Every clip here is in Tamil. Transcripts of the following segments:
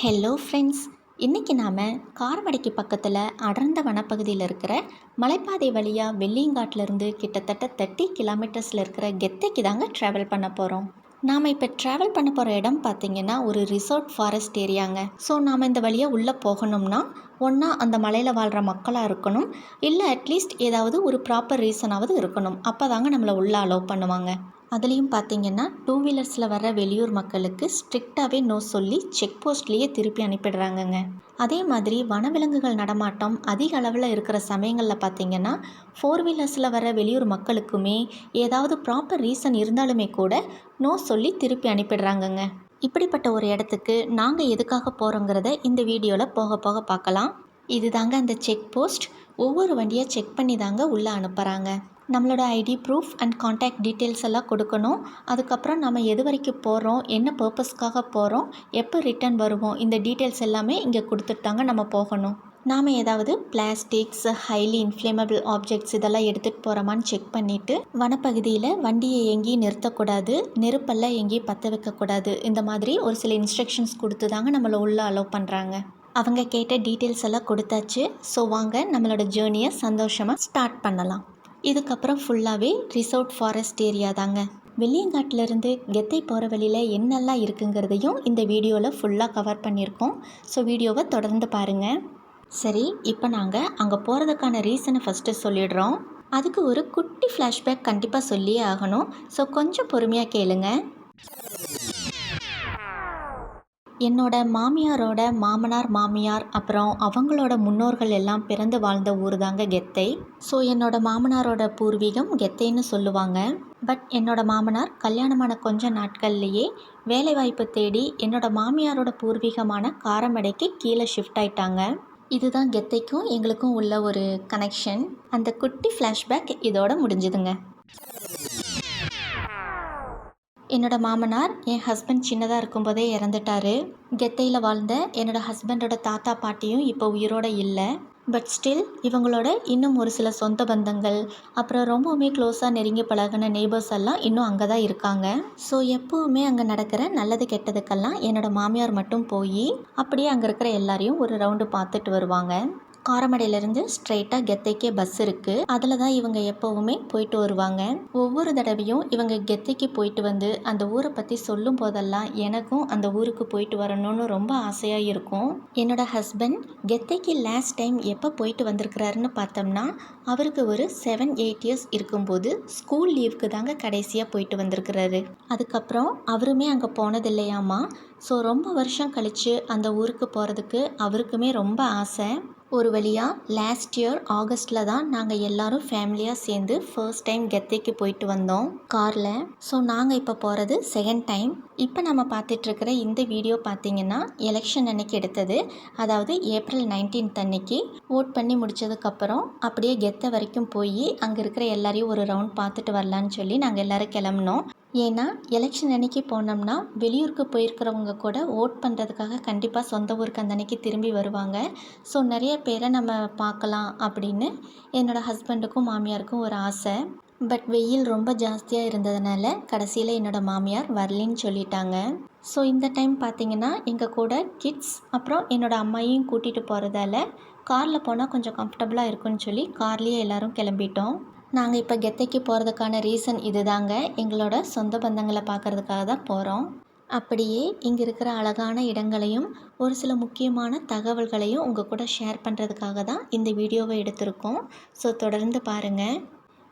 ஹலோ ஃப்ரெண்ட்ஸ் இன்றைக்கி நாம் காரமடைக்கு பக்கத்தில் அடர்ந்த வனப்பகுதியில் இருக்கிற மலைப்பாதை வழியாக வெள்ளியங்காட்டிலிருந்து கிட்டத்தட்ட தேர்ட்டி கிலோமீட்டர்ஸில் இருக்கிற கெத்தைக்கு தாங்க ட்ராவல் பண்ண போகிறோம் நாம் இப்போ ட்ராவல் பண்ண போகிற இடம் பார்த்திங்கன்னா ஒரு ரிசார்ட் ஃபாரஸ்ட் ஏரியாங்க ஸோ நாம் இந்த வழியாக உள்ளே போகணும்னா ஒன்றா அந்த மலையில் வாழ்கிற மக்களாக இருக்கணும். இல்லை அட்லீஸ்ட் ஏதாவது ஒரு ப்ராப்பர் ரீசனாவது இருக்கணும். அப்போ தாங்க நம்மளை உள்ளே அலோவ் பண்ணுவாங்க. அதுலேயும் பார்த்தீங்கன்னா டூ வீலர்ஸில் வர வெளியூர் மக்களுக்கு ஸ்ட்ரிக்டாகவே நோ சொல்லி செக் போஸ்ட்லேயே திருப்பி அனுப்பிடுறாங்கங்க. அதே மாதிரி வனவிலங்குகள் நடமாட்டம் அதிக அளவில் இருக்கிற சமயங்களில் பார்த்தீங்கன்னா ஃபோர் வீலர்ஸில் வர வெளியூர் மக்களுக்குமே ஏதாவது ப்ராப்பர் ரீசன் இருந்தாலுமே கூட நோ சொல்லி திருப்பி அனுப்பிடுறாங்கங்க. இப்படிப்பட்ட ஒரு இடத்துக்கு நாங்கள் எதுக்காக போகிறோங்கிறத இந்த வீடியோவில் போக போக பார்க்கலாம் இது தாங்க அந்த செக் போஸ்ட் ஒவ்வொரு வண்டியை செக் பண்ணி தாங்க உள்ளே அனுப்புகிறாங்க நம்மளோட ID proof and contact details எல்லாம் கொடுக்கணும். அதுக்கப்புறம் நம்ம எது வரைக்கும் போகிறோம் என்ன பர்பஸ்க்காக போகிறோம் எப்போ ரிட்டர்ன் வருவோம் இந்த டீட்டெயில்ஸ் எல்லாமே இங்கே கொடுத்துட்டாங்க நம்ம போகணும். நாம் ஏதாவது பிளாஸ்டிக்ஸ் ஹைலி இன்ஃப்ளேமபிள் ஆப்ஜெக்ட்ஸ் இதெல்லாம் எடுத்துகிட்டு போகிறோமான்னு செக் பண்ணிவிட்டு வனப்பகுதியில் வண்டியை எங்கேயும் நிறுத்தக்கூடாது நெருப்பெல்லாம் எங்கேயும் பற்ற வைக்கக்கூடாது. இந்த மாதிரி ஒரு சில இன்ஸ்ட்ரக்ஷன்ஸ் கொடுத்து தாங்க நம்மளை உள்ளே அலோவ் பண்ணுறாங்க அவங்க கேட்ட டீட்டெயில்ஸ் எல்லாம் கொடுத்தாச்சு. ஸோ வாங்க நம்மளோட ஜேர்னியை சந்தோஷமாக ஸ்டார்ட் பண்ணலாம். இதுக்கப்புறம் ஃபுல்லாகவே ரிசோர்ட் ஃபாரஸ்ட் ஏரியா தாங்க. வெள்ளியங்காட்டிலேருந்து கெத்தை போகிற வழியில் என்னெல்லாம் இருக்குங்கிறதையும் இந்த வீடியோவில் ஃபுல்லாக கவர் பண்ணியிருக்கோம். ஸோ வீடியோவை தொடர்ந்து பாருங்கள் சரி இப்போ நாங்கள் அங்கே போகிறதுக்கான ரீசனை ஃபஸ்ட்டு சொல்லிடுறோம். அதுக்கு ஒரு குட்டி ஃப்ளாஷ்பேக் கண்டிப்பாக சொல்லியே ஆகணும். ஸோ கொஞ்சம் பொறுமையாக கேளுங்கள் என்னோட மாமியாரோட மாமனார் மாமியார் அப்புறம் அவங்களோட முன்னோர்கள் எல்லாம் பிறந்து வாழ்ந்த ஊர் தாங்க கெத்தை. ஸோ என்னோட மாமனாரோட பூர்வீகம் கெத்தைன்னு சொல்லுவாங்க. பட் என்னோட மாமனார் கல்யாணமான கொஞ்ச நாட்கள்லேயே வேலைவாய்ப்பு தேடி என்னோட மாமியாரோட பூர்வீகமான காரமடைக்கு கீழே ஷிஃப்ட் ஆயிட்டாங்க. இதுதான் கெத்தைக்கும் எங்களுக்கும் உள்ள ஒரு கனெக்ஷன் அந்த குட்டி ஃப்ளாஷ்பேக் இதோட முடிஞ்சுதுங்க. என்னோடய மாமனார் என் ஹஸ்பண்ட் சின்னதாக இருக்கும்போதே இறந்துட்டார். கெத்தையில் வாழ்ந்த என்னோடய ஹஸ்பண்டோட தாத்தா பாட்டியும் இப்போ உயிரோடு இல்லை. பட் ஸ்டில் இவங்களோட இன்னும் ஒரு சில சொந்த பந்தங்கள் அப்புறம் ரொம்பவுமே க்ளோஸாக நெருங்கி பழகின நெய்பர்ஸ் எல்லாம் இன்னும் அங்கே தான் இருக்காங்க. ஸோ எப்போவுமே அங்கே நடக்கிற நல்லது கெட்டதுக்கெல்லாம் என்னோடய மாமியார் மட்டும் போய் அப்படியே அங்கே இருக்கிற எல்லாரையும் ஒரு ரவுண்டு பார்த்துட்டு வருவாங்க. காரமடையிலேருந்து ஸ்ட்ரெயிட்டாக கெத்தைக்கே பஸ் இருக்குது அதில் தான் இவங்க எப்போவுமே போயிட்டு வருவாங்க. ஒவ்வொரு தடவையும் இவங்க கெத்தைக்கு போயிட்டு வந்து அந்த ஊரை பற்றி சொல்லும் போதெல்லாம் எனக்கும் அந்த ஊருக்கு போயிட்டு வரணும்னு ரொம்ப ஆசையாக இருக்கும். என்னோட ஹஸ்பண்ட் கெத்தைக்கு லாஸ்ட் டைம் எப்போ போயிட்டு வந்திருக்கிறாருன்னு பார்த்தோம்னா அவருக்கு ஒரு செவன் எயிட் இயர்ஸ் இருக்கும்போது ஸ்கூல் லீவுக்கு தாங்க கடைசியாக போயிட்டு வந்திருக்கிறாரு. அதுக்கப்புறம் அவருமே அங்கே போனது இல்லையாமா ஸோ ரொம்ப வருஷம் கழித்து அந்த ஊருக்கு போகிறதுக்கு அவருக்குமே ரொம்ப ஆசை. ஒரு வழியாக லாஸ்ட் இயர் ஆகஸ்ட்டில் தான் நாங்கள் எல்லோரும் ஃபேமிலியாக சேர்ந்து ஃபர்ஸ்ட் டைம் கெத்தைக்கு போயிட்டு வந்தோம் காரில். ஸோ நாங்கள் இப்போ போகிறது செகண்ட் டைம் இப்போ நம்ம பார்த்துட்ருக்கிற இந்த வீடியோ பார்த்திங்கன்னா எலெக்ஷன் அன்னைக்கு எடுத்தது. அதாவது ஏப்ரல் நைன்டீன்த் அன்னைக்கு. ஓட் பண்ணி முடித்ததுக்கப்புறம் அப்படியே கெத்தை வரைக்கும் போய் அங்கே இருக்கிற எல்லாரையும் ஒரு ரவுண்ட் பார்த்துட்டு வரலான்னு சொல்லி நாங்கள் எல்லோரும் கிளம்புனோம். ஏன்னா எலெக்ஷன் அன்னைக்கு போனோம்னா வெளியூருக்கு போயிருக்கிறவங்க கூட ஓட் பண்ணுறதுக்காக கண்டிப்பாக சொந்த ஊருக்கு அந்த அன்றைக்கி திரும்பி வருவாங்க. ஸோ நிறைய பேரை நம்ம பார்க்கலாம் அப்படின்னு என்னோடய ஹஸ்பண்டுக்கும் மாமியாருக்கும் ஒரு ஆசை. பட் வெயில் ரொம்ப ஜாஸ்தியாக இருந்ததுனால கடைசியில் என்னோடய மாமியார் வரலின்னு சொல்லிட்டாங்க. ஸோ இந்த டைம் பார்த்திங்கன்னா எங்கள் கூட கிட்ஸ் அப்புறம் என்னோடய அம்மாயையும் கூட்டிகிட்டு போகிறதால காரில் போனால் கொஞ்சம் கம்ஃபர்டபுளாக இருக்குன்னு சொல்லி கார்லேயே எல்லோரும் கிளம்பிட்டோம். நாங்கள் இப்போ கெத்தைக்கு போகிறதுக்கான ரீசன் இது தாங்க எங்களோட சொந்த பந்தங்களை பார்க்குறதுக்காக தான் போகிறோம் அப்படியே இங்கே இருக்கிற அழகான இடங்களையும் ஒரு சில முக்கியமான தகவல்களையும் உங்கள் கூட ஷேர் பண்ணுறதுக்காக தான் இந்த வீடியோவை எடுத்திருக்கோம். ஸோ தொடர்ந்து பாருங்கள்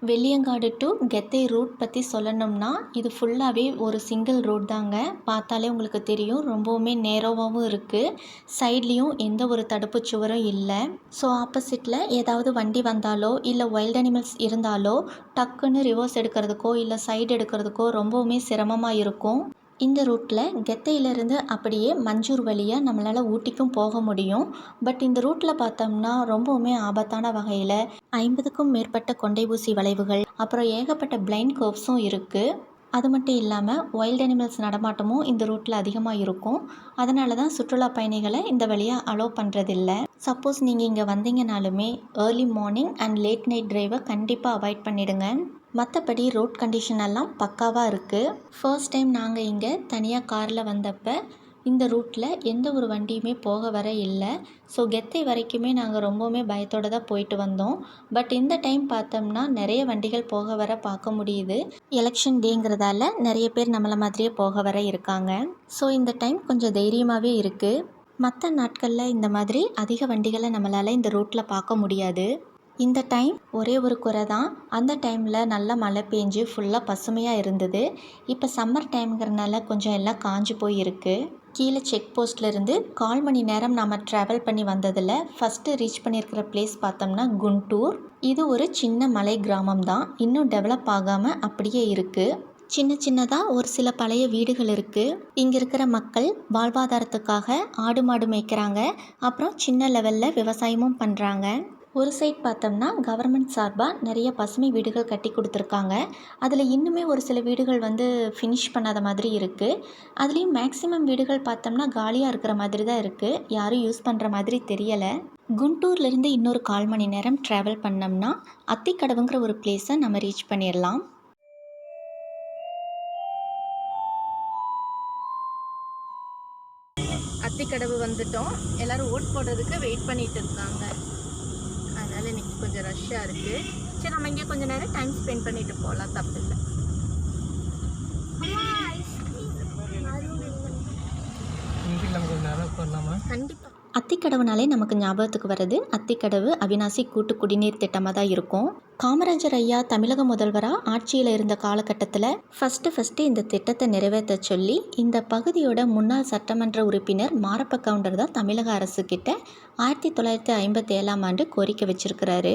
வெள்ளியங்காடு டு கெத்தை ரூட் பற்றி சொல்லணும்னா இது ஃபுல்லாகவே ஒரு சிங்கிள் ரோட் தாங்க. பார்த்தாலே உங்களுக்கு தெரியும் ரொம்பவுமே நேரோவாகவும் இருக்குது சைட்லேயும் எந்த ஒரு தடுப்பு சுவரும் இல்லை. ஸோ ஆப்போசிட்டில் ஏதாவது வண்டி வந்தாலோ இல்லை வைல்ட் அனிமல்ஸ் இருந்தாலோ டக்குன்னு ரிவர்ஸ் எடுக்கிறதுக்கோ இல்லை சைடு எடுக்கிறதுக்கோ ரொம்பவுமே சிரமமாக இருக்கும். இந்த ரூட்டில் கெத்தையிலேருந்து அப்படியே மஞ்சூர் வழியாக நம்மளால் ஊட்டிக்கும் போக முடியும். பட் இந்த ரூட்டில் பார்த்தோம்னா ரொம்பவுமே ஆபத்தான வகையில் ஐம்பதுக்கும் மேற்பட்ட கொண்டை ஊசி வளைவுகள் அப்புறம் ஏகப்பட்ட பிளைண்ட் கோவ்ஸும் இருக்குது அது மட்டும் இல்லாமல் வைல்ட் அனிமல்ஸ் நடமாட்டமும் இந்த ரூட்டில் அதிகமாக இருக்கும். அதனால தான் சுற்றுலா பயணிகளை இந்த வழியாக அலோவ் பண்ணுறதில்ல சப்போஸ் நீங்கள் இங்கே வந்தீங்கனாலுமே early morning and late night ட்ரைவை கண்டிப்பாக அவாய்ட் பண்ணிவிடுங்க மற்றபடி ரோட் கண்டிஷன் எல்லாம் பக்காவாக இருக்குது ஃபர்ஸ்ட் டைம் நாங்கள் இங்கே தனியாக காரில் வந்தப்போ இந்த ரூட்டில் எந்த ஒரு வண்டியுமே போக வர இல்லை. ஸோ கெத்தை வரைக்குமே நாங்கள் ரொம்பவுமே பயத்தோடு தான் போயிட்டு வந்தோம். பட் இந்த டைம் பார்த்தோம்னா நிறைய வண்டிகள் போக வர பார்க்க முடியுது. எலெக்ஷன் டேங்கிறதால நிறைய பேர் நம்மளை மாதிரியே போக வர இருக்காங்க. ஸோ இந்த டைம் கொஞ்சம் தைரியமாகவே இருக்குது மற்ற நாட்களில் இந்த மாதிரி அதிக வண்டிகளை நம்மளால் இந்த ரூட்டில் பார்க்க முடியாது. இந்த டைம் ஒரே ஒரு குறை தான். அந்த டைமில் நல்லா மழை பெஞ்சு ஃபுல்லாக பசுமையாக இருந்தது. இப்போ சம்மர் டைம்ங்கிறனால கொஞ்சம் எல்லாம் காஞ்சு போய் இருக்குது கீழே செக் போஸ்ட்லேருந்து கால் மணி நேரம் நாம் ட்ராவல் பண்ணி வந்ததில் ஃபஸ்ட்டு ரீச் பண்ணியிருக்கிற பிளேஸ் பார்த்தோம்னா குண்டூர். இது ஒரு சின்ன மலை கிராமம் தான். இன்னும் டெவலப் ஆகாமல் அப்படியே இருக்குது சின்ன சின்னதாக ஒரு சில பழைய வீடுகள் இருக்குது இங்கே இருக்கிற மக்கள் வாழ்வாதாரத்துக்காக ஆடு மாடு மேய்க்கிறாங்க. அப்புறம் சின்ன லெவலில் விவசாயமும் பண்ணுறாங்க ஒரு சைட் பார்த்தோம்னா கவர்மெண்ட் சார்பாக நிறைய பசுமை வீடுகள் கட்டி கொடுத்துருக்காங்க. அதில் இன்னுமே ஒரு சில வீடுகள் வந்து ஃபினிஷ் பண்ணாத மாதிரி இருக்குது அதுலேயும் மேக்ஸிமம் வீடுகள் பார்த்தோம்னா காலியாக இருக்கிற மாதிரி தான் இருக்குது யாரும் யூஸ் பண்ணுற மாதிரி தெரியலை. குண்டூர்லேருந்து இன்னொரு கால் மணி நேரம் ட்ராவல் பண்ணோம்னா அத்திக்கடவுங்கிற ஒரு பிளேஸை நம்ம ரீச் பண்ணிடலாம் அத்திக்கடவு வந்துட்டோம். எல்லாரும் ஓட் போடுறதுக்கு வெயிட் பண்ணிட்டு இருக்காங்க. அதனால இன்னைக்கு கொஞ்சம் ரஷ்ஷாக இருக்கு. சரி நம்ம இங்கே கொஞ்ச நேரம் டைம் ஸ்பெண்ட் பண்ணிட்டு போகலாம் தப்பு இல்லை. இன்றைக்கு கொஞ்சம் நேரம் உட்காரலாமா? கண்டிப்பாக அத்திக்கடவுனாலே நமக்கு ஞாபகத்துக்கு வர்றது அத்திக்கடவு அவினாசி கூட்டு குடிநீர் திட்டமாக தான் இருக்கும். காமராஜர் ஐயா தமிழக முதல்வராக ஆட்சியில் இருந்த காலகட்டத்தில் ஃபஸ்ட்டு ஃபஸ்ட்டு இந்த திட்டத்தை நிறைவேற்ற சொல்லி இந்த பகுதியோட முன்னாள் சட்டமன்ற உறுப்பினர் மாரப்ப கவுண்டர் தான் தமிழக அரசுக்கிட்ட ஆயிரத்தி தொள்ளாயிரத்தி ஐம்பத்தி ஏழாம் ஆண்டு கோரிக்கை வச்சிருக்கிறாரு.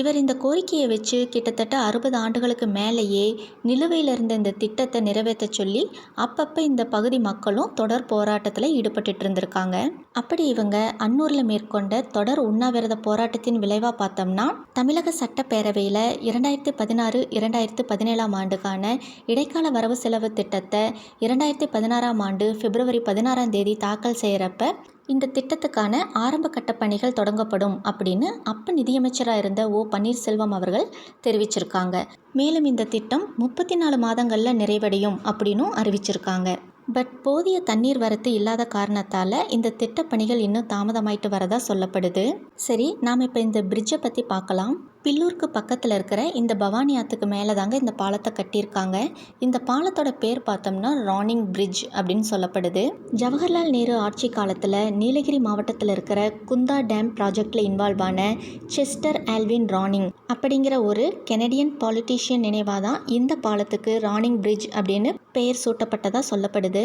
இவர் இந்த கோரிக்கையை வச்சு கிட்டத்தட்ட அறுபது ஆண்டுகளுக்கு மேலேயே நிலுவையில் இருந்த இந்த திட்டத்தை நிறைவேற்ற சொல்லி அப்பப்போ இந்த பகுதி மக்களும் தொடர் போராட்டத்தில் ஈடுபட்டுட்டு இருந்திருக்காங்க. அப்படி இவங்க அன்னூரில் மேற்கொண்ட தொடர் உண்ணாவிரத போராட்டத்தின் விளைவாக பார்த்தோம்னா தமிழக சட்டப்பேரவையில் இரண்டாயிரத்தி பதினாறு இரண்டாயிரத்து பதினேழாம் ஆண்டுக்கான இடைக்கால வரவு செலவு திட்டத்தை இரண்டாயிரத்தி பதினாறாம் ஆண்டு பிப்ரவரி பதினாறாம் தேதி தாக்கல் செய்கிறப்ப இந்த திட்டத்துக்கான ஆரம்ப கட்ட பணிகள் தொடங்கப்படும் அப்படின்னு அப்போ நிதியமைச்சராக இருந்த ஓ பன்னீர்செல்வம் அவர்கள் தெரிவிச்சிருக்காங்க. மேலும் இந்த திட்டம் முப்பத்தி நாலு மாதங்களில் நிறைவடையும் அப்படின்னும் அறிவிச்சிருக்காங்க. பட் போதிய தண்ணீர் வரத்து இல்லாத காரணத்தால் இந்த திட்டப்பணிகள் இன்னும் தாமதமாயிட்டு வரதா சொல்லப்படுது. சரி நாம் இப்போ இந்த பிரிட்ஜை பற்றி பார்க்கலாம். பில்லூருக்கு பக்கத்தில் இருக்கிற இந்த பவானி ஆற்றுக்கு மேலே தாங்க இந்த பாலத்தை கட்டியிருக்காங்க. இந்த பாலத்தோட பேர் பார்த்தோம்னா ரானிங் பிரிட்ஜ் அப்படின்னு சொல்லப்படுது. ஜவஹர்லால் நேரு ஆட்சி காலத்தில் நீலகிரி மாவட்டத்தில் இருக்கிற குந்தா டேம் ப்ராஜெக்டில் இன்வால்வ் ஆன செஸ்டர் ஆல்வின் ரானிங் அப்படிங்கிற ஒரு கெனடியன் பாலிட்டிஷியன் நினைவாக தான் இந்த பாலத்துக்கு ரானிங் பிரிட்ஜ் அப்படின்னு பெயர் சூட்டப்பட்டதாக சொல்லப்படுது.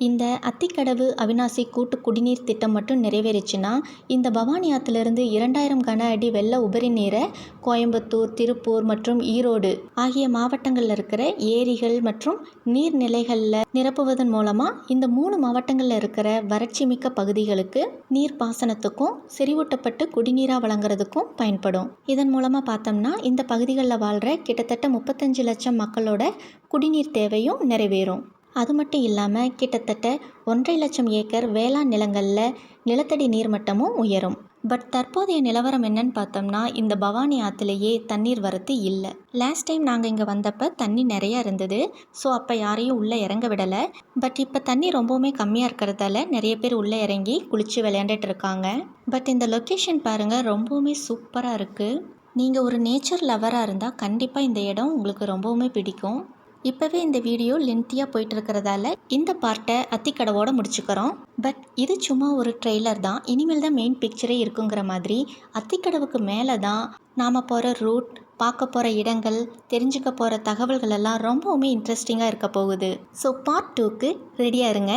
இந்த அத்திக்கடவு அவினாசி கூட்டு குடிநீர் திட்டம் மட்டும் நிறைவேறிச்சுன்னா இந்த பவானி ஆற்றிலிருந்து இரண்டாயிரம் கன அடி வெள்ள உபரி நீரை கோயம்புத்தூர் திருப்பூர் மற்றும் ஈரோடு ஆகிய மாவட்டங்களில் இருக்கிற ஏரிகள் மற்றும் நீர்நிலைகளில் நிரப்புவதன் மூலமாக இந்த மூணு மாவட்டங்களில் இருக்கிற வறட்சி மிக்க பகுதிகளுக்கு நீர் பாசனத்துக்கும் செறிவூட்டப்பட்டு குடிநீராக வழங்குறதுக்கும் பயன்படும். இதன் மூலமாக பார்த்தோம்னா இந்த பகுதிகளில் வாழ்கிற கிட்டத்தட்ட முப்பத்தஞ்சு லட்சம் மக்களோட குடிநீர் தேவையும் நிறைவேறும். அது மட்டும் இல்லாமல் கிட்டத்தட்ட ஒன்றரை லட்சம் ஏக்கர் வேளாண் நிலங்களில் நிலத்தடி நீர்மட்டமும் உயரும். பட் தற்போதைய நிலவரம் என்னன்னு பார்த்தோம்னா இந்த பவானி ஆற்றுலையே தண்ணீர் வரத்து இல்லை. லாஸ்ட் டைம் நாங்கள் இங்கே வந்தப்போ தண்ணி நிறையா இருந்தது. ஸோ அப்போ யாரையும் உள்ளே இறங்க விடலை. பட் இப்போ தண்ணி ரொம்பவுமே கம்மியாக இருக்கிறதால நிறைய பேர் உள்ளே இறங்கி குளித்து விளையாண்டுட்டு இருக்காங்க. பட் இந்த லொக்கேஷன் பாருங்கள் ரொம்பவுமே சூப்பராக இருக்குது நீங்கள் ஒரு நேச்சர் லவராக இருந்தால் கண்டிப்பாக இந்த இடம் உங்களுக்கு ரொம்பவுமே பிடிக்கும். இப்போவே இந்த வீடியோ லென்த்தியாக போயிட்டுருக்கிறதால இந்த பார்ட்டை அத்திக்கடவோடு முடிச்சுக்கிறோம். பட் இது சும்மா ஒரு ட்ரெய்லர் தான். இனிமேல் தான் மெயின் பிக்சரே இருக்குங்கிற மாதிரி அத்திக்கடவுக்கு மேலே தான் நாம் போகிற ரூட் பார்க்க போகிற இடங்கள் தெரிஞ்சுக்க போகிற தகவல்கள் எல்லாம் ரொம்பவுமே இன்ட்ரெஸ்டிங்காக இருக்க போகுது. ஸோ பார்ட் டூக்கு ரெடியாக இருங்க.